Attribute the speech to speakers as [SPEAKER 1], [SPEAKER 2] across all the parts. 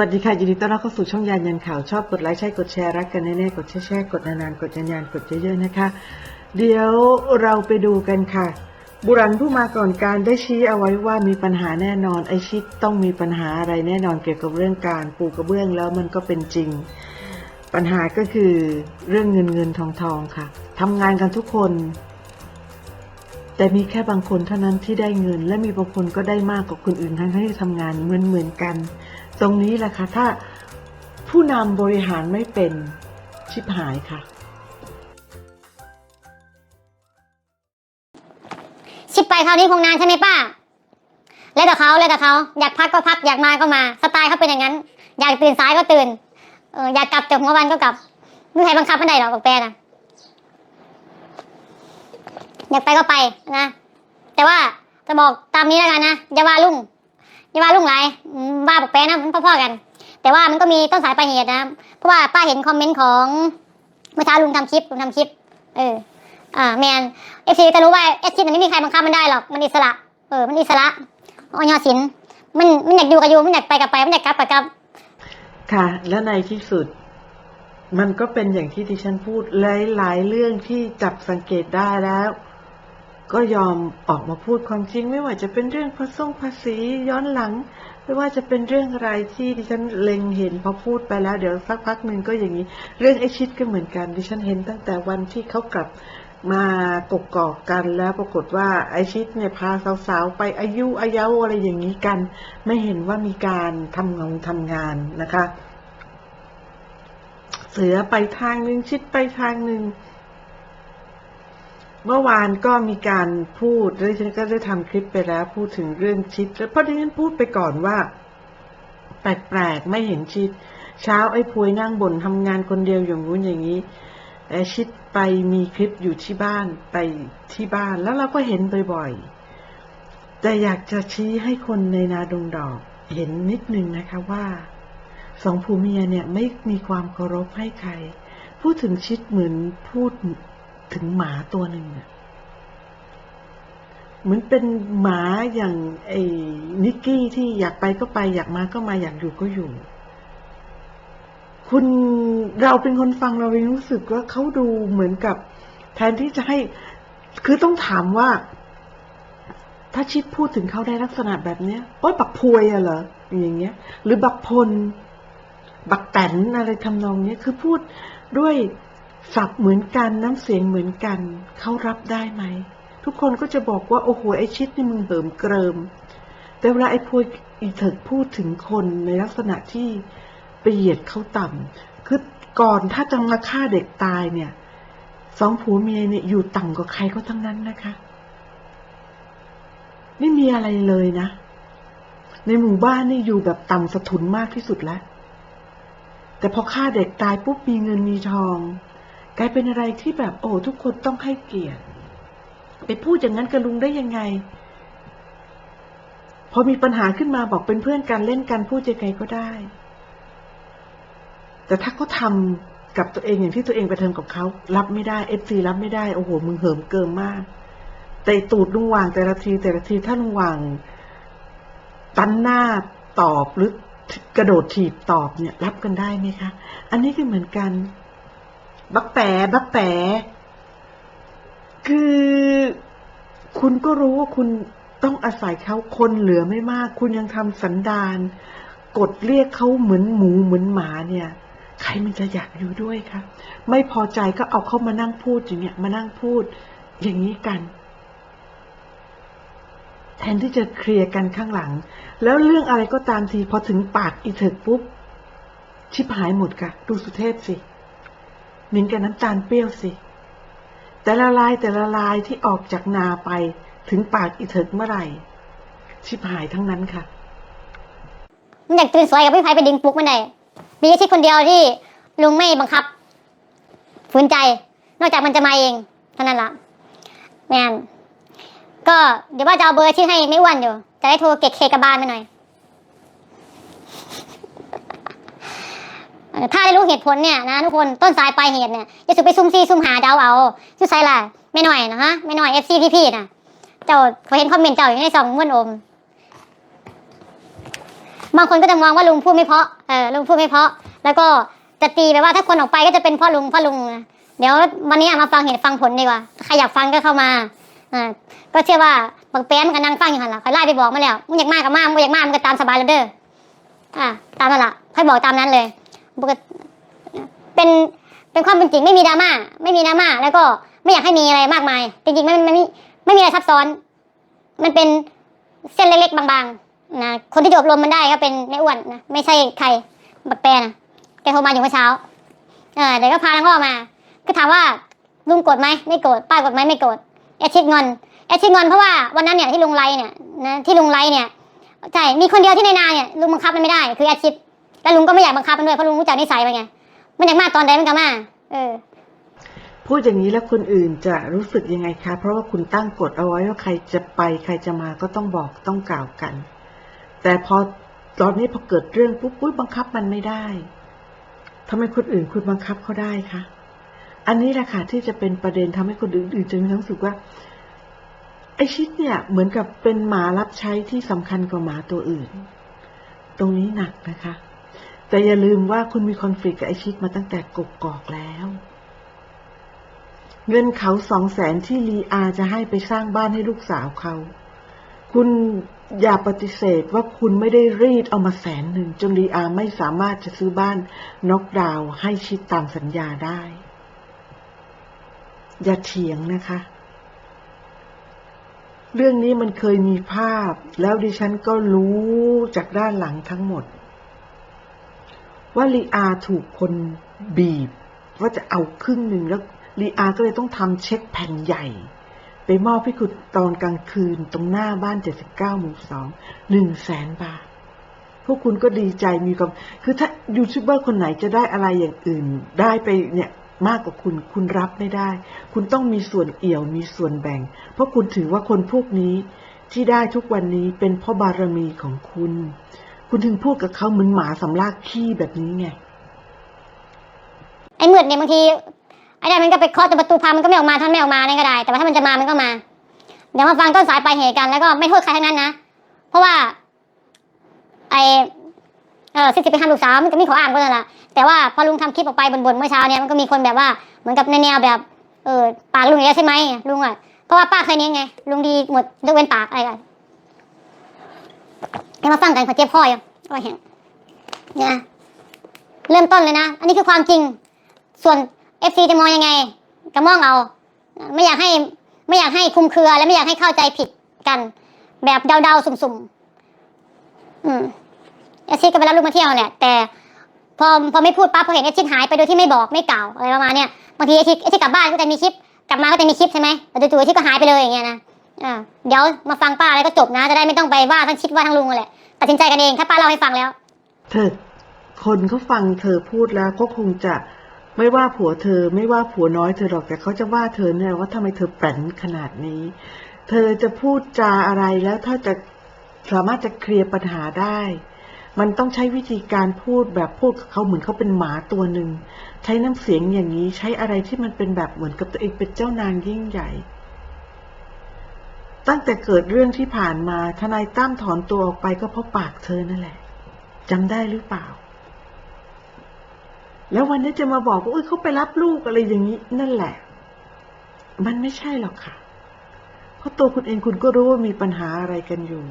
[SPEAKER 1] วัสดีค่ะ ยินดีต้อนรับเข้าสู่ช่องยานยันข่าว ชอบกดไลค์ใช่กดแชร์รักกันแน่ๆกดแชร์แช่กดนานๆกดยานๆกดเยอะๆนะคะ เดี๋ยวเราไปดูกันค่ะ บุรันผู้มาก่อนการได้ชี้เอาไว้ว่ามีปัญหาแน่นอนไอชิดต้องมีปัญหาอะไรแน่นอนเกี่ยวกับเรื่องการปูกระเบื้องแล้วมันก็เป็นจริง ปัญหาก็คือเรื่องเงินเงินทองทองค่ะทำงานกันทุกคน แต่มีแค่บางคนเท่านั้นที่ได้เงิน และมีบางคนก็ได้มากกว่าคนอื่นทั้งที่ทำงานเหมือนเหมือนกัน ตรงนี้แหละค่ะถ้าผู้นำบริหารไม่เป็นชิบหายค่ะ
[SPEAKER 2] ชิปไปคราวนี้คงนานใช่ไหมป้า แล้วแต่เขาแล้วแต่เขาอยากพักก็พักอยากมาก็มา สไตล์เขาเป็นอย่างนั้น อยากตื่นสายก็ตื่นเอออยากกลับจากหัววันก็กลับไม่มีใครบังคับไม่ได้หรอกแปรนะอยากไปก็ไปนะ แต่ว่าจะบอกตามนี้แล้วกันนะอย่าว่าลุง อย่าว่าลุงไรอืมว่าบอกแปรนะมันพ่อๆกัน แต่ว่ามันก็มีต้นสายปลายเหตุนะเพราะว่าป้าเห็นคอมเมนต์ของเมื่อเช้าลุงทำคลิปลุงทำคลิป เอออ่าแมนเอฟซีจะรู้ว่าเอสชิปมันไม่มีใครบังคับมันได้หรอกมันอิสระเออมันอิสระออยศิลมันมันอยากอยู่กับอยู่มันอยากไปกับไปมันอยากกลับกับกลับ
[SPEAKER 1] ค่ะ และในที่สุด มันก็เป็นอย่างที่ดิฉันพูดหลายๆเรื่องที่จับสังเกตได้แล้ว ก็ยอมออกมาพูดความจริง ไม่ว่าจะเป็นเรื่องภาษีภาษีย้อนหลัง ไม่ว่าจะเป็นเรื่องอะไรที่ดิฉันเล็งเห็นพอพูดไปแล้วเดี๋ยวสักพักหนึ่งก็อย่างนี้ เรื่องไอชิดก็เหมือนกันดิฉันเห็นตั้งแต่วันที่เขากลับมากกอกกันแล้วปรากฏว่าไอชิดเนี่ยพาสาวๆไปอายุอายุอะไรอย่างนี้กัน ไม่เห็นว่ามีการทำงานทำงานนะคะ เสือไปทางหนึ่งชิดไปทางหนึ่ง เมื่อวานก็มีการพูดแล้วดิฉันก็ได้ทำคลิปไปแล้วพูดถึงเรื่องชิดแล้วเพราะดิฉันพูดไปก่อนว่า แปลกๆไม่เห็นชิด เช้าไอ้พวยนั่งบ่นทำงานคนเดียวอย่างงู้นอย่างนี้แต่ชิดไปมีคลิปอยู่ที่บ้านไปที่บ้านแล้วเราก็เห็นบ่อยๆ แต่อยากจะชี้ให้คนในนาดงดอก เห็นนิดนึงนะคะว่าสองผัวเมียเนี่ยไม่มีความเคารพให้ใคร พูดถึงชิดเหมือนพูด ถึงหมาตัวหนึ่งอะเหมือนเป็นหมาอย่างไอ้นิกกี้ที่อยากไปก็ไป อยากมาก็มาอยากอยู่ก็อยู่ คุณเราเป็นคนฟังเราเองรู้สึกว่าเขาดูเหมือนกับ แทนที่จะให้ คือต้องถามว่า ถ้าชิดพูดถึงเขาได้ลักษณะแบบเนี้ยโอ๊ยบักพวยอะเหรออย่างเงี้ย หรือบักพล บักแตนอะไรทำนองเนี้ยคือพูดด้วย ศัพท์เหมือนกันน้ำเสียงเหมือนกันเขารับได้ไหม ทุกคนก็จะบอกว่าโอ้โหไอชิดนี่มึงเหิมเกริม แต่เวลาไอพวยอีเถิกพูดถึงคนในลักษณะที่ไปเหยียดเขาต่ำคือก่อนถ้าจะมาฆ่าเด็กตายเนี่ยสองผัวเมียเนี่ยอยู่ต่ำกว่าใครก็ทั้งนั้นนะคะ ไม่มีอะไรเลยนะ ในหมู่บ้านนี่อยู่แบบต่ำสะทุนมากที่สุดแล้ว แต่พอฆ่าเด็กตายปุ๊บมีเงินมีทอง กลายเป็นอะไรที่แบบโอ้ทุกคนต้องให้เกียรติ ไปพูดอย่างนั้นกับลุงได้ยังไง พอมีปัญหาขึ้นมาบอกเป็นเพื่อนกันเล่นกันพูดยังไงก็ได้ แต่ถ้าเขาทำกับตัวเองอย่างที่ตัวเองไปทำกับเขารับไม่ได้เอฟซีรับไม่ได้โอ้โหมึงเหิมเกิมมาก แต่ตูดลุงวางแต่ละที แต่ละทีถ้าลุงวางตันหน้าตอบหรือกระโดดถีบตอบเนี่ย รับกันได้ไหมคะ อันนี้ก็เหมือนกัน บักแปะบักแปะคือคุณก็รู้ว่าคุณต้องอาศัยเขาคนเหลือไม่มาก คุณยังทำสันดานกดเรียกเขาเหมือนหมูเหมือนหมาเนี่ย ใครมันจะอยากอยู่ด้วยคะไม่พอใจก็เอาเขามานั่งพูดอย่างเงี้ยมานั่งพูด อย่างนี้กัน แทนที่จะเคลียร์กันข้างหลัง แล้วเรื่องอะไรก็ตามทีพอถึงปากอีเถิกปุ๊บ ชิบหายหมดค่ะ ดูสุเทพสิ มินกับน้ำตาลเปรี้ยวสิ แต่ละลายแต่ละลายที่ออกจากนาไปถึงปากอีเถิกเมื่อไหร่ ชิบหายทั้งนั้นค่ะ
[SPEAKER 2] มันอยากตื่นสวยกับพี่ไพไปดึงปลุกมันได้มีแค่ชิดคนเดียวที่ลุงไม่บังคับฝืนใจ นอกจากมันจะมาเองเท่านั้นละแมนก็เดี๋ยวว่าจะเอาเบอร์ที่ให้ไม่อ้วนอยู่ จะได้โทรเก็กเคกระบาลมาหน่อย เออ ถ้าได้รู้เหตุผลเนี่ยนะทุกคนต้นสายปลายเหตุเนี่ยอย่าสุดไปซุ่มซีซุ่มหาเดาเอาชื่อไซล่ะไม่หน่อยนะฮะไม่หน่อยเอฟซีพีพีนะเจ้าเขาเห็นคอมเมนต์เจ้าอยู่ในซองม่วนอมบางคนก็จะมองว่าลุงพูดไม่เพาะเออลุงพูดไม่เพาะ แล้วก็จะตีไปว่าถ้าคนออกไปก็จะเป็นพ่อลุงพ่อลุงนะเดี๋ยววันนี้มาฟังเหตุฟังผลดีกว่าใครอยากฟังก็เข้ามาอ่าก็เชื่อว่าบางแป๊มันก็นั่งฟังอยู่หันละคอยไล่ไปบอกมาแล้วมึงอยากมากกับมากมึงอยากมากมึงก็ตามสบายเลยเด้ออ่าตามนั่นละค่อยบอกตามนั้นเลย ปกติเป็นเป็นความเป็นจริงไม่มีดราม่าไม่มีดราม่าแล้วก็ไม่อยากให้มีอะไรมากมาย จริงๆมันมันไม่ไม่มีอะไรซับซ้อน มันเป็นเส้นเล็กๆ บางๆนะคนที่จบรวมมันได้ก็เป็นในอ้วนนะไม่ใช่ใครบักแปรนะแกโทรมาอยู่เมื่อเช้าเออเดี๋ยวก็พาทั้งพ่อมา ก็ถามว่าลุงโกรธไหมไม่โกรธป้าโกรธไหมไม่โกรธแอดชิดงอนแอดชิดงอนเพราะว่าวันนั้นเนี่ยที่ลุงไลเนี่ยนะที่ลุงไลเนี่ยใช่มีคนเดียวที่ในนาเนี่ยลุงบังคับมันไม่ได้คือแอดชิด แล้วลุงก็ไม่อยากบังคับมันด้วยเพราะลุงรู้จักนิสัยมันไงมันอยากมาตอนใดมันก็มาเออ
[SPEAKER 1] พูดอย่างนี้แล้วคนอื่นจะรู้สึกยังไงคะ เพราะว่าคุณตั้งกฎเอาไว้ว่าใครจะไป ใครจะมาก็ต้องบอกต้องกล่าวกัน แต่พอตอนนี้พอเกิดเรื่องปุ๊บอุ๊ยบังคับมันไม่ได้ทำไมคนอื่นคุณบังคับเขาได้คะอันนี้แหละค่ะที่จะเป็นประเด็นทำให้คนอื่นๆจะมีความรู้สึกว่า ไอชิดเนี่ยเหมือนกับเป็นหมารับใช้ที่สำคัญกว่าหมาตัวอื่น ตรงนี้หนักนะคะ แต่อย่าลืมว่าคุณมีคอนฟ lict กับไอชิดมาตั้งแต่กกกอกแล้ว เงินเขาสองแสนที่ลีอาจะให้ไปสร้างบ้านให้ลูกสาวเขา คุณอย่าปฏิเสธว่าคุณไม่ได้รีดเอามาแสนหนึ่งจนลีอาไม่สามารถจะซื้อบ้านนกดาวให้ชิดตามสัญญาได้ อย่าเถียงนะคะ เรื่องนี้มันเคยมีภาพ แล้วดิฉันก็รู้จากด้านหลังทั้งหมด ว่าลีอาถูกคนบีบ ว่าจะเอาครึ่งหนึ่งแล้วลีอาก็เลยต้องทำเช็คแผ่นใหญ่ ไปมอบให้คุณตอนกลางคืนตรงหน้าบ้าน 79หมู่สองหนึ่งแสนบาท พวกคุณก็ดีใจมีความคือถ้ายูทูบเบอร์คนไหนจะได้อะไรอย่างอื่น ได้ไปเนี่ยมากกว่าคุณคุณรับไม่ได้ คุณต้องมีส่วนเอี่ยวมีส่วนแบ่ง เพราะคุณถือว่าคนพวกนี้ที่ได้ทุกวันนี้เป็นเพราะบารมีของคุณ คุณถึงพูดกับเขาเหมือนหมาสำลากขี้แบบนี้ไง
[SPEAKER 2] ไอ้มืดเนี่ยบางทีไอ้ได้มันก็ไปเคาะแต่ประตูพังมันก็ไม่ออกมาท่านไม่ออกมานี่ก็ได้ แต่ว่าถ้ามันจะมามันก็มา เดี๋ยวมาฟังต้นสายปลายเหตุกันแล้วก็ไม่โทษใครทั้งนั้นนะ เพราะว่า ไอเออสิบสิบไปทำลูกสาวมันก็มีขออ้างก็นั่นแหละแต่ว่าพอลุงทำคลิปออกไปบนๆเมื่อเช้าเนี่ยมันก็มีคนแบบว่าเหมือนกับในแนวแบบเออปากลุงอย่างนี้ใช่ไหมลุงอะเพราะว่าป้าเคยเนี้ยไงลุงดีหมดยกเว้นปากอะไร กันให้มาฟังกันขอเจ็บพ่ออยู่โอ้ยเห็นเนี่ยนะเริ่มต้นเลยนะ อันนี้คือความจริง ส่วนเอฟซีจะมองยังไงก็มองเอา ไม่อยากให้ไม่อยากให้คุมเครือและไม่อยากให้เข้าใจผิดกัน แบบเดาๆสุ่มๆ อืมเอชิดก็ไปรับลูกมาเที่ยวแหละแต่พอพอไม่พูดปั๊บพอเห็นเอชิดหายไปโดยที่ไม่บอกไม่กล่าวอะไรประมาณเนี้ยบางทีเอชิดเอชิดกลับบ้านก็จะมีคลิปกลับมาก็จะมีคลิปใช่ไหมแต่จู่ๆเอชิดก็หายไปเลยอย่างเงี้ยนะ อ่าเดี๋ยวมาฟังป้าแล้วก็จบนะ จะได้ไม่ต้องไปว่าทั้งชิดว่าทั้งลุงแหละตัดสินใจกันเองถ้าป้าเล่าให้ฟังแล้ว
[SPEAKER 1] เธอคนเขาฟังเธอพูดแล้วก็คงจะไม่ว่าผัวเธอไม่ว่าผัวน้อยเธอหรอกแต่เขาจะว่าเธอเนี่ยว่าทำไมเธอแปลนขนาดนี้ เธอจะพูดจาอะไรแล้วถ้าจะสามารถจะเคลียร์ปัญหาได้ มันต้องใช้วิธีการพูดแบบพูดกับเขาเหมือนเขาเป็นหมาตัวหนึ่งใช้น้ำเสียงอย่างนี้ใช้อะไรที่มันเป็นแบบเหมือนกับตัวเองเป็นเจ้านางยิ่งใหญ่ ตั้งแต่เกิดเรื่องที่ผ่านมาทนายตั้มถอนตัวออกไปก็เพราะปากเธอนั่นแหละจำได้หรือเปล่า แล้ววันนี้จะมาบอกว่าเอ้ยเขาไปรับลูกอะไรอย่างนี้ นั่นแหละ มันไม่ใช่หรอกค่ะ เพราะตัวคุณเองคุณก็รู้ว่ามีปัญหาอะไรกันอยู่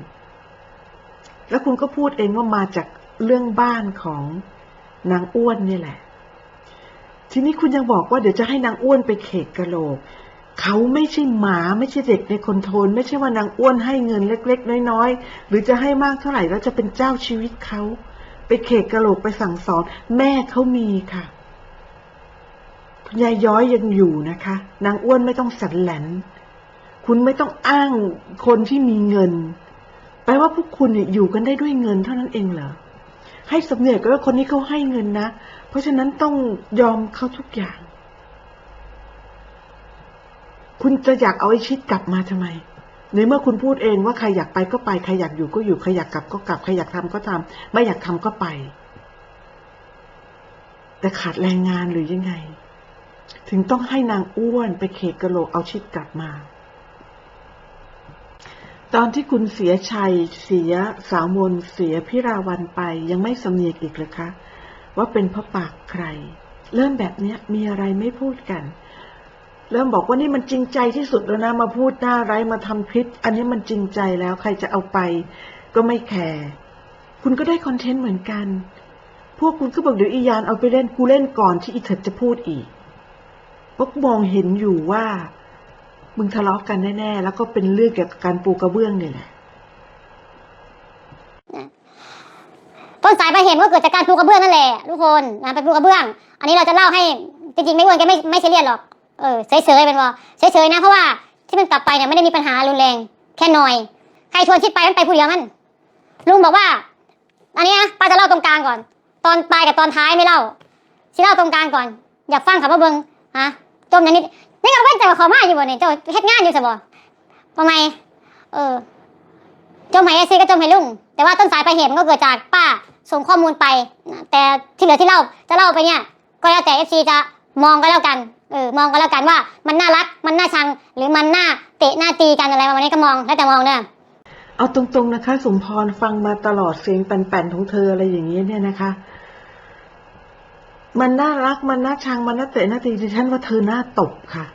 [SPEAKER 1] แล้วคุณก็พูดเองว่ามาจากเรื่องบ้านของนางอ้วนนี่แหละ ทีนี้คุณยังบอกว่าเดี๋ยวจะให้นางอ้วนไปเขกกะโหลก เขาไม่ใช่หมาไม่ใช่เด็กในคอนโทรลไม่ใช่ว่านางอ้วนให้เงินเล็ก ๆ น้อยๆ หรือจะให้มากเท่าไหร่แล้วจะเป็นเจ้าชีวิตเขา ไปเขกกะโหลกไปสั่งสอน แม่เขามีค่ะคุณยายย้อยยังอยู่นะคะ นางอ้วนไม่ต้องสันแหลนคุณไม่ต้องอ้างคนที่มีเงิน แปลว่าพวกคุณเนี่ยอยู่กันได้ด้วยเงินเท่านั้นเองเหรอให้สำเนียกก็ว่าคนนี้เขาให้เงินนะ เพราะฉะนั้นต้องยอมเขาทุกอย่าง คุณจะอยากเอาไอ้ชิดกลับมาทำไม ในเมื่อคุณพูดเองว่าใครอยากไปก็ไป ใครอยากอยู่ก็อยู่ ใครอยากกลับก็กลับ ใครอยากทำก็ทำไม่อยากทำก็ไป แต่ขาดแรงงานหรือยังไง ถึงต้องให้นางอ้วนไปเขกกระโหลกเอาชิดกลับมา ตอนที่คุณเสียชัย เสียสาวมนเสียพิราวันไป ยังไม่สำเนียกอีกเหรือคะ ว่าเป็นพราะปากใคร เริ่มแบบนี้มีอะไรไม่พูดกัน เริ่มบอกว่านี่มันจริงใจที่สุดแล้วนะมาพูดหน้าไร้มาทำพิษ อันนี้มันจริงใจแล้วใครจะเอาไป ก็ไม่แคร์คุณก็ได้คอนเทนต์เหมือนกัน พวกคุณก็บอกเดี๋ยวอียานเอาไปเล่นกูเล่นก่อนที่อีเถิดจะพูดอีกเพราะกูมองเห็นอยู่ว่า มึงทะเลาะกันแน่ๆแล้วก็เป็นเรื่องเกี่ยวกับการปูกระเบื้องนี่แหละ
[SPEAKER 2] ต้นสายปลายเหตุก็เกิดจากการปูกระเบื้องนั่นแหละทุกคนนะเป็นปูกระเบื้อง อันนี้เราจะเล่าให้จริงๆไม่อ้วนแกไม่ไม่ซีเรียสหรอก เออเฉยๆเป็นว่าเฉยๆนะเพราะว่าที่มันกลับไปเนี่ยไม่ได้มีปัญหารุนแรง แค่หน่อยใครชวนชิดไปมันไปผู้เดียวมันลุงบอกว่า อันนี้นะป้าจะเล่าตรงกลางก่อน ตอนปลายกับตอนท้ายไม่เล่าชิเล่าตรงกลางก่อน อยากฟังขับว่าเบิงฮะจมอย่างนี้นี่ก็เป็นแต่ว่าขามาอยู่บ่เนี่ยเจ้าเฮ็ดงานอยู่ใช่บ่ทำไมเออจมให้ไอซีก็จมให้ลุงแต่ว่าต้นสายปลายเหตุมันก็เกิดจากป้าส่งข้อมูลไป แต่ที่เหลือที่เล่าจะเล่าไปเนี่ย ก็แล้วแต่เอฟซีจะ มองก็แล้วกัน เออ มองก็แล้วกันว่ามันน่ารัก มันน่าชัง หรือมันน่าเตะน่าตีกันอะไรประมาณนี้ก็มอง แล้วแต่มองเนอะ
[SPEAKER 1] เอาตรงๆนะคะ สมพรฟังมาตลอดเสียงแป่นๆของเธออะไรอย่างนี้เนี่ยนะคะ มันน่ารัก มันน่าชัง มันน่าเตะน่าตีดิฉันว่าเธอหน่าตบค่ะ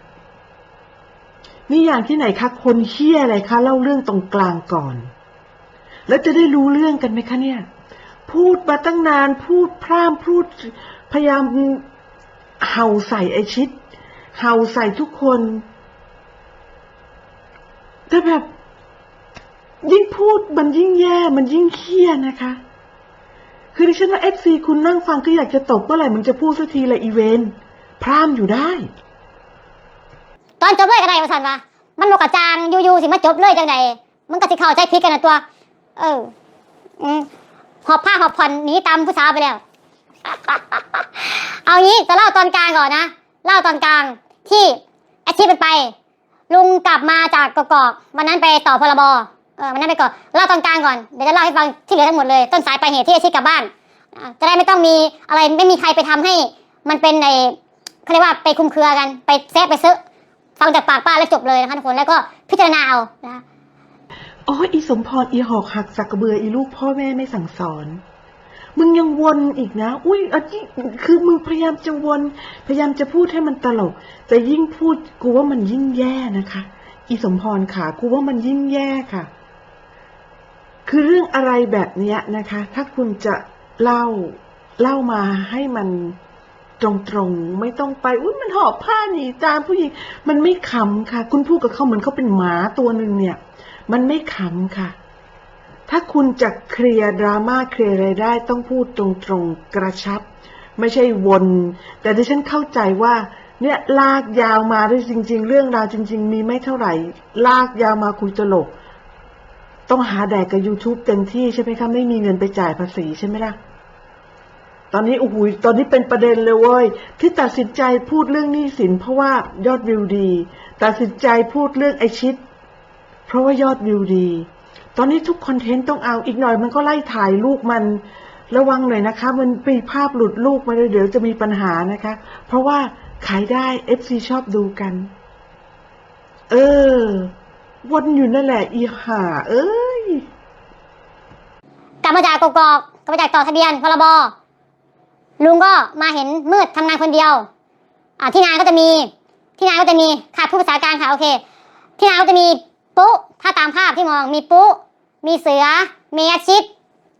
[SPEAKER 1] นี่อย่างที่ไหนคะคนเฮี้ยอะไรคะเล่าเรื่องตรงกลางก่อน แล้วจะได้รู้เรื่องกันไหมคะเนี่ย พูดมาตั้งนาน พูดพร่ำพูดพยายาม เห่าใส่ไอชิด เห่าใส่ทุกคนแต่แบบ ยิ่งพูดมันยิ่งแย่ มันยิ่งเครียดนะคะ คือดิฉันว่าเอฟซีคุณนั่งฟังก็อยากจะตบเมื่อไหร่มึงจะพูดสักทีละอีเวนพร่ำอยู่ได้
[SPEAKER 2] ตอนจบเลยก็ได้มาสันว่ามันบอกกระจางอยู่ๆสิมาจบเลยจังใดมันก็สิเข้าใจผิดกันนะตัว เออ อืมหอบผ้าหอบผ่อนหนีตามผู้สาวไปแล้ว เอางี้จะเล่าตอนกลางก่อนนะ เล่าตอนกลางที่อาชีพมันไป ลุงกลับมาจากกกอกวันนั้นไปต่อพรบเออวันนั้นไปก่อนเล่าตอนกลางก่อนเดี๋ยวจะเล่าให้ฟังที่เหลือทั้งหมดเลยต้นสายปลายเหตุที่อาชีพกลับบ้านจะได้ไม่ต้องมีอะไรไม่มีใครไปทำให้ มันเป็นในเขาเรียกว่าไปคุมเครือกันไปแซะไปซื้อฟังจากปากป้าแล้วจบเลยนะคะทุกคนแล้วก็พิจารณาเอานะ
[SPEAKER 1] อ๋ออีสมพรอีหอกหักสักกระเบืออีลูกพ่อแม่ไม่สั่งสอน มึงยังวนอีกนะ อุ้ยอันนี้คือมึงพยายามจะวน พยายามจะพูดให้มันตลก แต่ยิ่งพูดกูว่ามันยิ่งแย่นะคะ อีสมพรขากูว่ามันยิ่งแย่ค่ะ คือเรื่องอะไรแบบเนี้ยนะคะ ถ้าคุณจะเล่าเล่ามาให้มันตรงๆ ไม่ต้องไป อุ้ยมันหอบผ้าหนีตามผู้หญิง มันไม่ขำค่ะ คุณพูดกับเขาเหมือนเขาเป็นหมาตัวหนึ่งเนี่ย มันไม่ขำค่ะ ถ้าคุณจะเคลียร์ดราม่าเคลียร์อะไรได้ต้องพูดตรงๆกระชับ ไม่ใช่วน แต่ที่ฉันเข้าใจว่า เนี่ยลากยาวมาด้วยจริง ๆ เรื่องราวจริง ๆ มีไม่เท่าไหร่ ลากยาวมาคุยตลก ต้องหาแดกกับ YouTube เต็มที่ใช่ไหมคะไม่มีเงินไปจ่ายภาษีใช่ไหมล่ะตอนนี้โอ้โหตอนนี้เป็นประเด็นเลยเว้ย ที่ตัดสินใจพูดเรื่องหนี้สินเพราะว่ายอดวิวดี ตัดสินใจพูดเรื่องไอชิด เพราะว่ายอดวิวดี ตอนนี้ทุกคอนเทนต์ต้องเอาอีกหน่อยมันก็ไล่ถ่ายลูกมันระวังหน่อยนะคะ มันปีภาพหลุดลูกมาเลยเดี๋ยวจะมีปัญหานะคะ เพราะว่าขายได้ FC ชอบดูกัน เออ วนอยู่นั่นแหละอีห่าเอ้ย
[SPEAKER 2] กลับมาจากกกอกกลับมาจากต่อทะเบียนพรบลุงก็มาเห็นมืดทำงานคนเดียว อ่าที่นาก็จะมี ที่นาก็จะมีขาดผู้ภาษาการค่ะโอเค ที่นาก็จะมีปุ๊ถ้าตามภาพที่มองมีปุ๊ มีเสือ มีอาชิต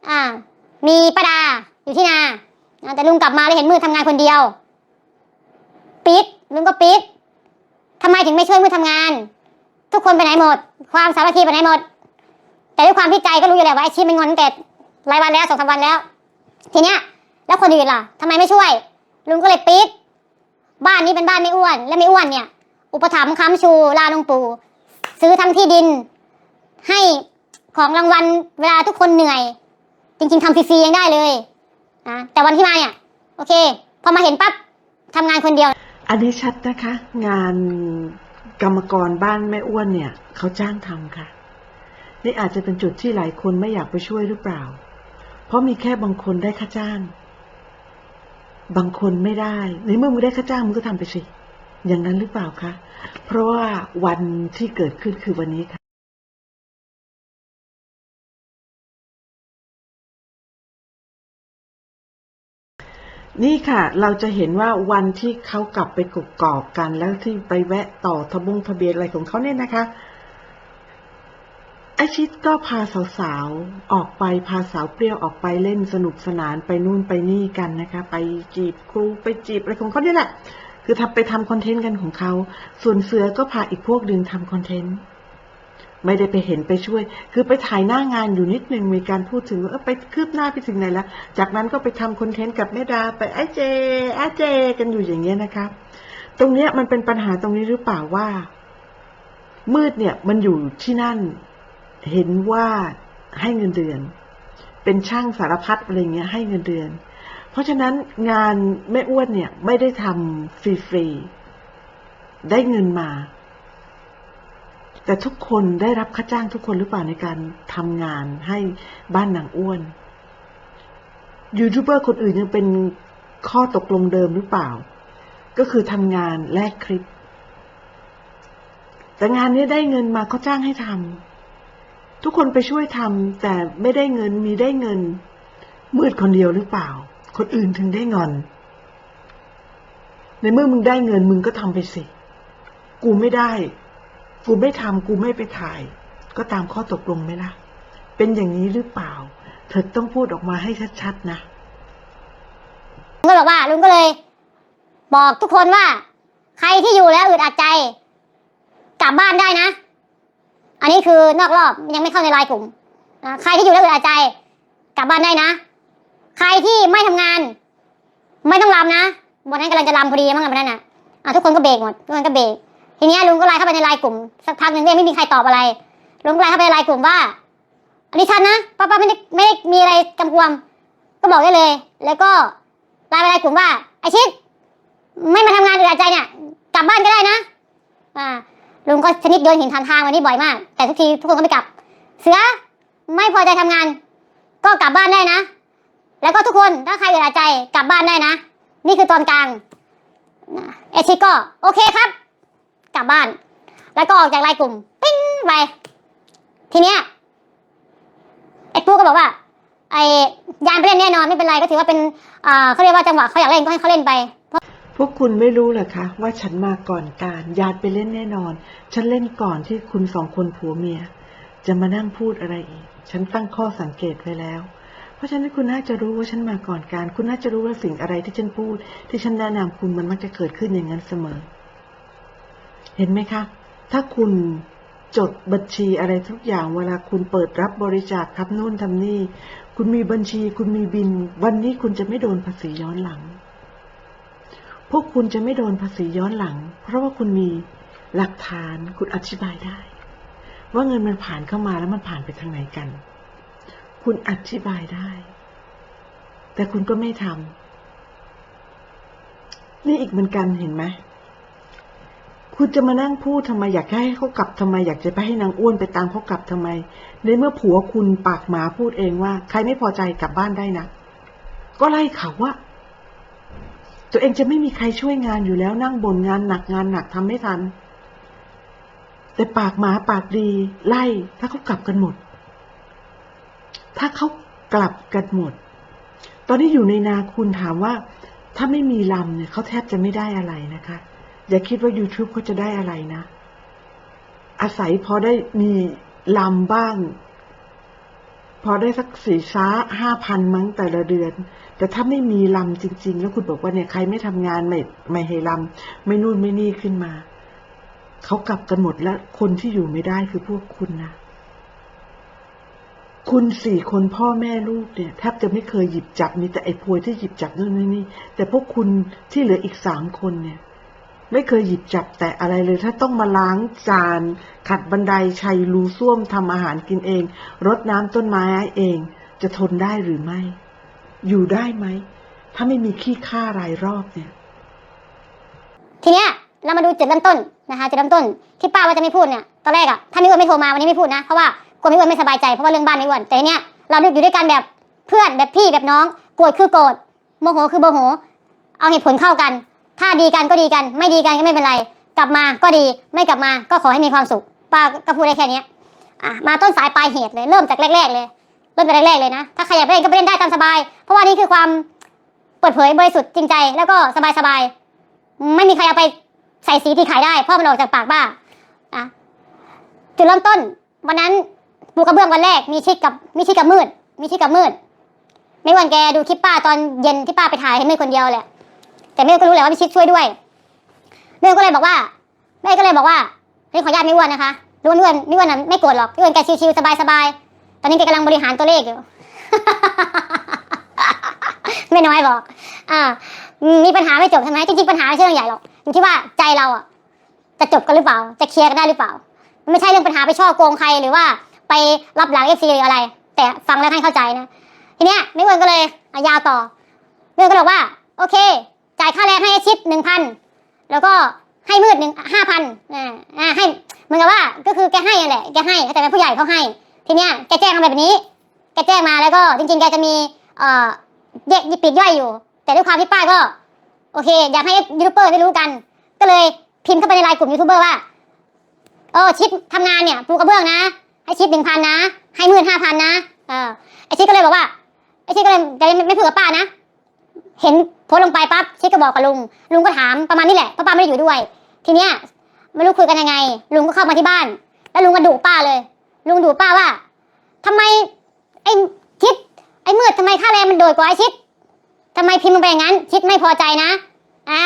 [SPEAKER 2] อ่า มีประดา อยู่ที่นาแต่ลุงกลับมาเลยเห็นมืดทำงานคนเดียว ปิดลุงก็ปิดทำไมถึงไม่ช่วยมืดทำงาน ทุกคนไปไหนหมด ความสามัคคีไปไหนหมด แต่ด้วยความที่ใจก็รู้อยู่แล้วว่าไอชิปมันงอนตั้งแต่หลายวันแล้วสองสามวันแล้ว ทีเนี้ย แล้วคนอื่นล่ะทำไมไม่ช่วย ลุงก็เลยปิด บ้านนี้เป็นบ้านไม่อ้วน และไม่อ้วนเนี่ย อุปถัมภ์ค้ำชูลาหลวงปู่ซื้อทั้งที่ดิน ให้ ของรางวัลเวลาทุกคนเหนื่อย จริง ๆทำฟรีๆยังได้เลยนะแต่วันที่มาเนี่ย โอเค พอมาเห็นปั๊บทำงานคนเดียว
[SPEAKER 1] อันนี้ชัดนะคะ งานกรรมกรบ้านแม่อ้วนเนี่ยเขาจ้างทำค่ะ นี่อาจจะเป็นจุดที่หลายคนไม่อยากไปช่วยหรือเปล่า เพราะมีแค่บางคนได้ค่าจ้าง บางคนไม่ได้ในเมื่อมึงได้ค่าจ้างมึงก็ทำไปสิ อย่างนั้นหรือเปล่าคะ เพราะว่าวันที่เกิดขึ้นคือวันนี้ค่ะ นี่ค่ะ เราจะเห็นว่าวันที่เขากลับไปกกอกกัน แล้วที่ไปแวะต่อทะบงทะเบียนอะไรของเขาเนี่ยนะคะไอชิดก็พาสาวๆ ออกไปพาสาวเปรี้ยวออกไปเล่นสนุกสนานไปนู่นไปนี่กันนะคะ ไปจีบครูไปจีบอะไรของเขาเนี่ยแหละ คือทำไปทำคอนเทนต์กันของเขา ส่วนเสือก็พาอีกพวกหนึ่งทำคอนเทนต์ ไม่ได้ไปเห็นไปช่วย คือไปถ่ายหน้างานอยู่นิดนึงมีการพูดถึงว่าไปคืบหน้าไปถึงไหนแล้ว จากนั้นก็ไปทำคอนเทนต์กับแม่ดาไปไอเจไอเจ กันอยู่อย่างเงี้ยนะคะ ตรงเนี้ยมันเป็นปัญหาตรงนี้หรือเปล่าว่า มืดเนี่ยมันอยู่ที่นั่น เห็นว่าให้เงินเดือน เป็นช่างสารพัดอะไรเงี้ยให้เงินเดือน เพราะฉะนั้นงานแม่อ้วนเนี่ยไม่ได้ทำฟรีๆได้เงินมา แต่ทุกคนได้รับค่าจ้างทุกคนหรือเปล่าในการทำงานให้บ้านนางอ้วนยูทูบเบอร์คนอื่นยังเป็นข้อตกลงเดิมหรือเปล่า ก็คือทำงานแลกคลิป แต่งานนี้ได้เงินมาเขาจ้างให้ทำทุกคนไปช่วยทำแต่ไม่ได้เงินมีได้เงิน มืดคนเดียวหรือเปล่า คนอื่นถึงได้เงินในเมื่อมึงได้เงินมึงก็ทำไปสิ กูไม่ได้ กูไม่ทำกูไม่ไปถ่าย ก็ตามข้อตกลงไหมล่ะ เป็นอย่างนี้หรือเปล่า เธอต้องพูดออกมาให้ชัดๆนะ
[SPEAKER 2] ลุงก็บอกว่าลุงก็เลย บอกทุกคนว่า ใครที่อยู่แล้วอึดอัดใจ กลับบ้านได้นะ อันนี้คือนอกรอบยังไม่เข้าในไลน์กลุ่มใครที่อยู่แล้วอึดอัดใจ กลับบ้านได้นะ ใครที่ไม่ทำงาน ไม่ต้องรำนะวันนั้นกำลังจะรำพอดีมั้งวันนั้นนะอะทุกคนก็เบรกหมดทุกคนก็เบรก ทีนี้ลุงก็ไลน์เข้าไปในไลน์กลุ่มสักพักหนึ่งเนี่ยไม่มีใครตอบอะไร ลุงก็ไลน์เข้าไปในไลน์กลุ่มว่า อันนี้ชันนะป้าป้าไม่ได้ไม่ได้มีอะไรกำกวม ก็บอกได้เลย แล้วก็ไลน์ไปไลน์กลุ่มว่าไอชิดไม่มาทำงานอึดอัดใจเนี่ยกลับบ้านก็ได้นะ อ่า ลุงก็ชนิดโยนหินทางทางวันนี้บ่อยมาก แต่ทุกทีทุกคนก็ไม่กลับ เสือไม่พอใจทำงาน ก็กลับบ้านได้นะ แล้วก็ทุกคนถ้าใครอึดอัดใจกลับบ้านได้นะ นี่คือตอนกลางนะเอชิก็โอเคครับ ลับบ้าน แล้วก็ออกจากไลน์กลุ่ม ปิ้งไปทีเนี้ยไอ้ปูก็บอกว่า ไอ้ยานไปเล่นแน่นอนไม่เป็นไรก็ถือว่าเป็นอ่าเขาเรียกว่าจังหวะเขาอยากเล่นก็ให้เขาเล่นไป
[SPEAKER 1] พวกคุณไม่รู้เหรอคะ ว่าฉันมาก่อนการญาติไปเล่นแน่นอน ฉันเล่นก่อนที่คุณสองคนผัวเมีย จะมานั่งพูดอะไรอีก ฉันตั้งข้อสังเกตไว้แล้ว เพราะฉะนั้นคุณน่าจะรู้ว่าฉันมาก่อนการ คุณน่าจะรู้ว่าสิ่งอะไรที่ฉันพูด ที่ฉันแนะนำคุณมันมักจะเกิดขึ้นอย่างนั้นเสมอ เห็นไหมคะ ถ้าคุณจดบัญชีอะไรทุกอย่างเวลาคุณเปิดรับบริจาคทำนู่นทำนี่ คุณมีบัญชี คุณมีบิน วันนี้คุณจะไม่โดนภาษีย้อนหลัง พวกคุณจะไม่โดนภาษีย้อนหลัง เพราะว่าคุณมีหลักฐานคุณอธิบายได้ ว่าเงินมันผ่านเข้ามาแล้วมันผ่านไปทางไหนกัน คุณอธิบายได้ แต่คุณก็ไม่ทำนี่อีกเหมือนกันเห็นไหม คุณจะมานั่งพูดทำไมอยากให้เขากลับทำไมอยากจะไปให้นางอ้วนไปตามเขากลับทำไม ในเมื่อผัวคุณปากหมาพูดเองว่า ใครไม่พอใจกลับบ้านได้นะ ก็ไล่เขาว่าตัวเองจะไม่มีใครช่วยงานอยู่แล้วนั่งบนงานหนักงานหนักทำไม่ทัน แต่ปากหมาปากดีไล่ ถ้าเขากลับกันหมด ถ้าเขากลับกันหมด ตอนนี้อยู่ในนาคุณถามว่า ถ้าไม่มีลำเนี่ยเขาแทบจะไม่ได้อะไรนะคะ อย่าคิดว่า YouTube เขาจะได้อะไรนะ อาศัยพอได้มีลำบ้าง พอได้สักสี่ช้าห้าพันมั้งแต่ละเดือน แต่ถ้าไม่มีลำจริง ๆ แล้วคุณบอกว่าเนี่ยใครไม่ทำงานไม่ไม่ให้ลำไม่นู่นไม่นี่ขึ้นมา เขากลับกันหมดแล้วคนที่อยู่ไม่ได้คือพวกคุณนะคุณสี่คนพ่อแม่ลูกเนี่ยแทบจะไม่เคยหยิบจับมีแต่ไอ้พวยที่หยิบจับนู่นนี่นี่แต่พวกคุณที่เหลืออีกสามคนเนี่ย ไม่เคยหยิบจับแต่อะไรเลย ถ้าต้องมาล้างจาน ขัดบันไดชัยรูส้วมทำอาหารกินเอง รดน้ำต้นไม้เอง จะทนได้หรือไม่ อยู่ได้ไหม ถ้าไม่มีขี้ข้ารายรอบเนี่ย
[SPEAKER 2] ทีเนี้ยเรามาดูจุดเริ่มต้นนะคะจุดเริ่มต้นที่ป้าว่าจะไม่พูดเนี่ยตอนแรกอะถ้าไม่อ้วนไม่โทรมาวันนี้ไม่พูดนะเพราะว่ากลัวไม่อ้วนไม่สบายใจเพราะว่าเรื่องบ้านไม่อ้วนแต่ทีเนี้ยเราอยู่ด้วยกันแบบเพื่อนแบบพี่แบบน้องโกรธคือโกรธโมโหคือโมโห เอาเหตุผลเข้ากัน ถ้าดีกันก็ดีกัน ไม่ดีกันก็ไม่เป็นไร กลับมาก็ดีไม่กลับมาก็ขอให้มีความสุขป้าก็พูดได้แค่นี้อะมาต้นสายปลายเหตุเลย เริ่มจากแรก ๆ เลย เริ่มจากแรกๆเลยนะ ถ้าใครอยากไปเล่นก็ไปเล่นได้ตามสบาย เพราะว่านี่คือความเปิดเผยบริสุทธิ์จริงใจ แล้วก็สบายๆไม่มีใครเอาไปใส่สีตีขายได้เพราะมันออกจากปากป้าอะจุดเริ่มต้น วันนั้นปูกระเบื้องวันแรกมีชิดกับมีชิดกับมืด มีชิดกับมืด ไม่วันแกดูคลิปป้าตอนเย็นที่ป้าไปถ่ายให้มืดคนเดียวแหละ แต่แม่ก็รู้แหละว่ามีชิดช่วยด้วยแม่ก็เลยบอกว่าแม่ก็เลยบอกว่านี่ขออนุญาตไม่อ้วนนะคะรู้ว่าไม่อ้วนไม่อ้วนนะไม่โกรธหรอกไม่อ้วนแกชิวๆสบายๆตอนนี้แกกำลังบริหารตัวเลขอยู่ไม่น้อยบอก อ่า มีปัญหาไม่จบใช่ไหมจริงๆปัญหาไม่ใช่เรื่องใหญ่หรอกอยู่ที่ว่าใจเราอะ จะจบกันหรือเปล่า จะเคลียร์กันได้หรือเปล่า ไม่ใช่เรื่องปัญหาไปช่อโกงใครหรือว่า ไปรับหลังเอฟซีหรืออะไร แต่ฟังแล้วให้เข้าใจนะ ทีเนี้ยไม่อ้วนก็เลยอะยาวต่อไม่อ้วนก็บอกว่า โอเค จ่ายค่าแรงให้ชิดหนึ่งพันแล้วก็ให้มืดหนึ่งห้าพันอ่าให้เหมือนกับว่าก็คือแกให้แหละแกให้แต่เป็นผู้ใหญ่เขาให้ ทีเนี้ยแกแจ้งมาแบบนี้ แกแจ้งมาแล้วก็จริงๆแกจะมีเอ่อแยกปีกย่อยอยู่ แต่ด้วยความที่ป้าก็โอเค อยากให้ยูทูบเบอร์ได้รู้กัน ก็เลยพิมพ์เข้าไปในไลน์กลุ่มยูทูบเบอร์ว่าเออชิดทำงานเนี่ยปูกระเบื้องนะ ให้ชิดหนึ่งพันนะ ให้มื่นห้าพันนะเออไอชิดก็เลยบอกว่าไอชิดก็เลยแกไม่ไม่พูดกับป้านะ เห็นโพสลงไปปั๊บชิดก็บอกกับลุง ลุงก็ถามประมาณนี้แหละเพราะป้าไม่ได้อยู่ด้วย ทีเนี้ยไม่รู้คุยกันยังไง ลุงก็เข้ามาที่บ้าน แล้วลุงก็ดุป้าเลย ลุงดุป้าว่าทำไมไอ้ชิดไอ้มืดทำไมค่าแรงมันโดดกว่าไอ้ชิดทำไมพิมพ์ลงไปอย่างนั้น ชิดไม่พอใจนะ อ่า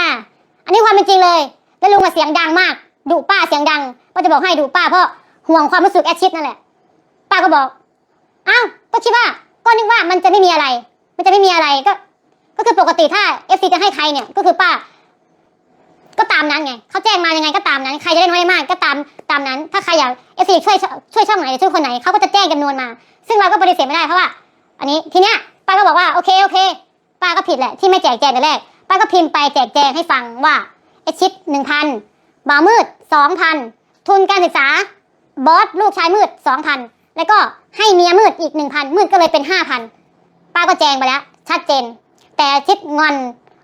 [SPEAKER 2] อันนี้ความเป็นจริงเลย แล้วลุงมาเสียงดังมากดุป้าเสียงดังก็จะบอกให้ดุป้าเพราะห่วงความรู้สึกแอชิดนั่นแหละ ป้าก็บอกอ้าวก็คิดว่าก็นึกว่ามันจะไม่มีอะไร มันจะไม่มีอะไรก็ ก็คือปกติถ้าเอฟซีจะให้ใครเนี่ยก็คือป้า ก็ตามนั้นไงเขาแจ้งมายังไงก็ตามนั้น ใครจะได้น้อยได้มากก็ตามตามนั้น ถ้าใครอยากเอฟซีช่วยช่วยช่องไหนหรือช่วยคนไหนเขาก็จะแจ้งจำนวนมา ซึ่งเราก็ปฏิเสธไม่ได้เพราะว่า อันนี้ทีเนี้ยป้าก็บอกว่าโอเคโอเค ป้าก็ผิดแหละที่ไม่แจกแจงแต่แรก ป้าก็พิมพ์ไปแจกแจงให้ฟังว่าไอชิดหนึ่งพันบ่าวมืดสองพันทุนการศึกษา บอสลูกชายมืดสองพันแล้วก็ให้เมียมืดอีกหนึ่งพันมืดก็เลยเป็นห้าพันป้าก็แจงไปแล้ว ชัดเจน แต่ชิดงอน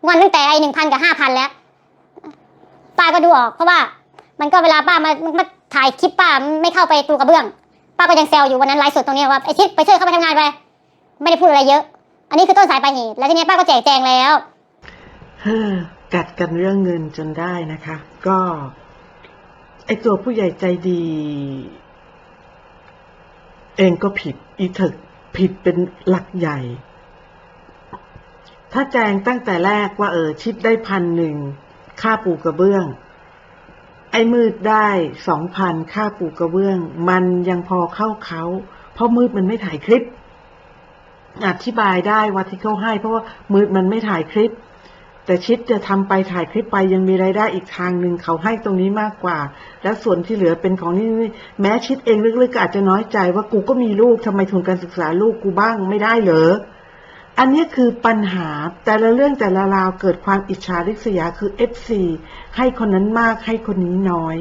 [SPEAKER 2] งอนตั้งแต่ไอหนึ่งพันกับห้าพันแล้ว ป้าก็ดูออกเพราะว่า มันก็เวลาป้ามามาถ่ายคลิปป้าไม่เข้าไปตูกระเบื้อง ป้าก็ยังแซวอยู่วันนั้นไลฟ์สดตรงนี้ว่าไอชิดไปช่วยเข้าไปทำงานไปไม่ได้พูดอะไรเยอะ อันนี้คือต้นสายปลายเหตุแล้วทีนี้ป้าก็แจกแจงแล้ว
[SPEAKER 1] เฮ้อกัดกันเรื่องเงินจนได้นะคะ ก็ไอตัวผู้ใหญ่ใจดี เองก็ผิดอีเถึกผิดเป็นหลักใหญ่ ถ้าแจงตั้งแต่แรกว่าเออชิดได้พันหนึ่งค่าปูกระเบื้อง ไอ้มืดได้สองพันค่าปูกระเบื้อง มันยังพอเข้าเขา เพราะมืดมันไม่ถ่ายคลิป อธิบายได้ว่าที่เขาให้ เพราะว่ามืดมันไม่ถ่ายคลิป แต่ชิดจะทำไปถ่ายคลิปไปยังมีรายได้อีกทางหนึ่งเขาให้ตรงนี้มากกว่า แล้วส่วนที่เหลือเป็นของนี่แม้ชิดเองลึกๆก็อาจจะน้อยใจว่ากูก็มีลูกทำไมทุนการศึกษาลูกกูบ้างไม่ได้เหรอ อันนี้คือปัญหาแต่ละเรื่องแต่ละราวเกิดความอิจฉาริษยาคือ FC ให้คนนั้นมากให้คนนี้น้อย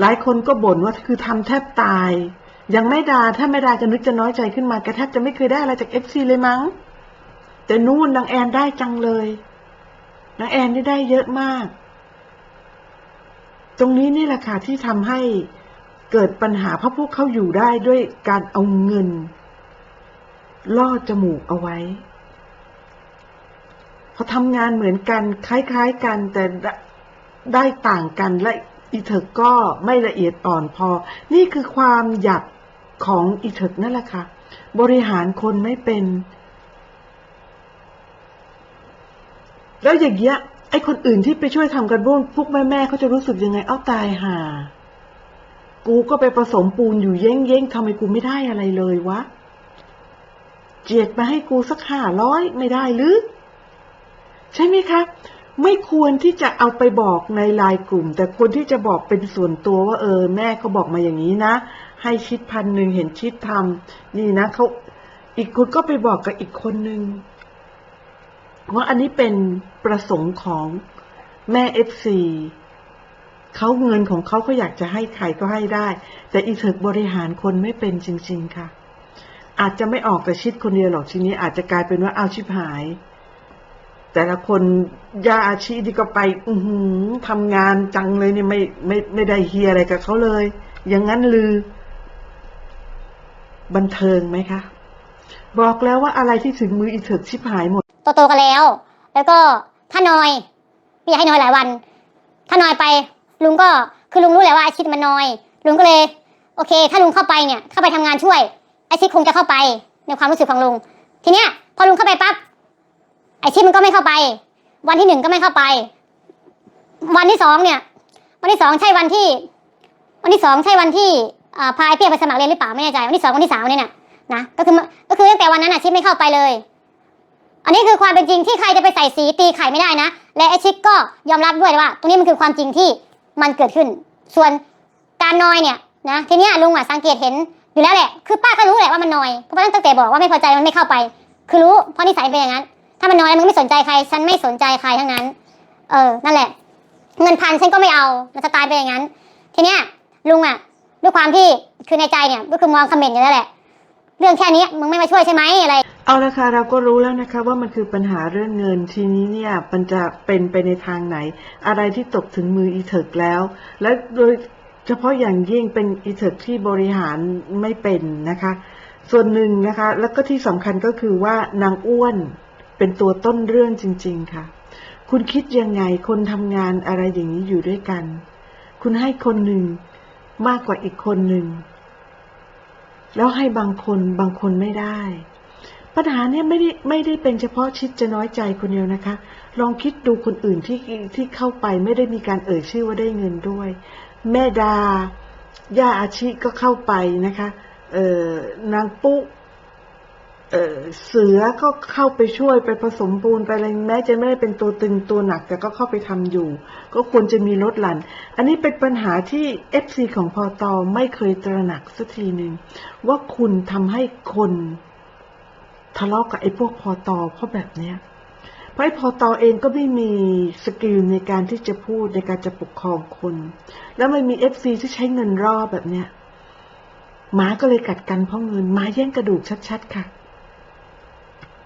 [SPEAKER 1] หลายคนก็บ่นว่าคือทำแทบตาย ยังไม่ดาถ้าไม่ดาจะนึกจะน้อยใจขึ้นมาแกแทบจะไม่เคยได้อะไรจาก FC เลยมั้ง แต่นู่นนางแอนได้จังเลยนางแอนนี่ได้เยอะมาก ตรงนี้นี่แหละค่ะที่ทำให้เกิดปัญหาเพราะพวกเขาอยู่ได้ด้วยการเอาเงิน ล่อจมูกเอาไว้ พอทำงานเหมือนกัน คล้ายๆกันแต่ได้ต่างกันและอีเถกก็ไม่ละเอียดอ่อนพอ นี่คือความหยัดของอีเถกนั่นแหละค่ะ บริหารคนไม่เป็น แล้วอย่างเงี้ยไอ้คนอื่นที่ไปช่วยทำกันบ้านพวกแม่ๆเขาจะรู้สึกยังไง เอ้าตายห่า กูก็ไปผสมปูนอยู่เย้งเย้งๆทำไมกูไม่ได้อะไรเลยวะ เจียดมาให้กูสักห้าร้อยไม่ได้หรือ ใช่ไหมคะ ไม่ควรที่จะเอาไปบอกในไลน์กลุ่ม แต่ควรที่จะบอกเป็นส่วนตัวว่าเออ แม่เขาบอกมาอย่างนี้นะ ให้ชิดพันหนึ่งเห็นชิดทำนี่นะเขาอีกคนก็ไปบอกกับอีกคนหนึ่งว่าอันนี้เป็นประสงค์ของแม่เอฟซีเขาเงินของเขาเขาอยากจะให้ใครก็ให้ได้ แต่อีเถิกบริหารคนไม่เป็นจริง ๆ ค่ะ อาจจะไม่ออกแต่ชิดคนเดียวหรอกทีนี้อาจจะกลายเป็นว่าเอาชิบหาย แต่ละคนยาอาชีพที่ก็ไป อือหือทำงานจังเลยเนี่ยไม่ไม่ไม่ได้เฮียอะไรกับเขาเลย อย่างนั้นลือ บันเทิงไหมคะ บอกแล้วว่าอะไรที่ถึงมืออีเถิกชิบหายหมด
[SPEAKER 2] โตๆกันแล้ว แล้วก็ถ้านอยไม่อยากให้นอยหลายวัน ถ้านอยไป ลุงก็คือลุงรู้แหละว่าไอชิดมันนอย ลุงก็เลย โอเค ถ้าลุงเข้าไปเนี่ย เข้าไปทำงานช่วย ไอชิดคงจะเข้าไปในความรู้สึกของลุง ทีเนี้ยพอลุงเข้าไปปั๊บไอชิดมันก็ไม่เข้าไป วันที่หนึ่งก็ไม่เข้าไป วันที่สองเนี่ย วันที่สองใช่วันที่ วันที่สองใช่วันที่พาไอเปียไปสมัครเรียนหรือเปล่าไม่แน่ใจวันที่สองวันที่สามเนี่ยนะนะก็คือก็คือตั้งแต่วันนั้นอะชิดไม่เข้าไปเลย อันนี้คือความเป็นจริงที่ใครจะไปใส่สีตีไข่ไม่ได้นะ และไอชิดก็ยอมรับด้วยว่า ตรงนี้มันคือความจริงที่มันเกิดขึ้น ส่วนการนอยเนี่ยนะทีเนี้ยลุงอะสังเกตเห็น อยู่แล้วแหละ คือป้าก็รู้แหละว่ามันนอย เพราะว่าตั้งแต่บอกว่าไม่พอใจมันไม่เข้าไป คือรู้ เพราะนิสัยเป็นอย่างนั้น ถ้ามันนอยแล้วมึงไม่สนใจใคร ฉันไม่สนใจใครทั้งนั้น เออ นั่นแหละ เงินพันฉันก็ไม่เอา มันสไตล์เป็นอย่างนั้น ทีเนี้ยลุงอะ ด้วยความที่ คือในใจเนี่ย ก็คือมองคอมเมนต์อยู่แล้วแหละ เรื่องแค่นี้มึงไม่มาช่วยใช่ไหมอะไร
[SPEAKER 1] เอาละค่ะเราก็รู้แล้วนะคะว่ามันคือปัญหาเรื่องเงินทีนี้เนี่ยมันจะเป็นไปในทางไหน อะไรที่ตกถึงมืออีเถิกแล้ว และโดย เฉพาะอย่างยิ่งเป็นอีเถิกที่บริหารไม่เป็นนะคะ ส่วนหนึ่งนะคะ แล้วก็ที่สำคัญก็คือว่านางอ้วนเป็นตัวต้นเรื่องจริง ๆ ค่ะ คุณคิดยังไงคนทำงานอะไรอย่างนี้อยู่ด้วยกัน คุณให้คนหนึ่งมากกว่าอีกคนหนึ่ง แล้วให้บางคนบางคนไม่ได้ ปัญหาเนี่ยไม่ได้ไม่ได้เป็นเฉพาะชิดจะน้อยใจคนเดียวนะคะ ลองคิดดูคนอื่นที่ที่เข้าไปไม่ได้มีการเอ่ยชื่อว่าได้เงินด้วย แม่ดา ย่าอาชิก็เข้าไปนะคะเออนางปุ๊เเสือก็เข้าไปช่วยไปผสมปูนไปอะไรแม้จะไม่ได้เป็นตัวตึงตัวหนัก แต่ก็เข้าไปทำอยู่ ก็ควรจะมีลดหลั่น อันนี้เป็นปัญหาที่เอฟซีของพอตอไม่เคยตระหนักสักทีหนึ่งว่าคุณทำให้คนทะเลาะกับไอ้พวกพอตอเพราะแบบเนี้ย พราะพอตอเองก็ไม่มีสกิลในการที่จะพูดในการจะปกครองคน แล้วไม่มีเอฟซีที่ใช้เงินรอบแบบเนี้ยหมาก็เลยกัดกันเพราะเงินหมาแย่งกระดูกชัดๆค่ะ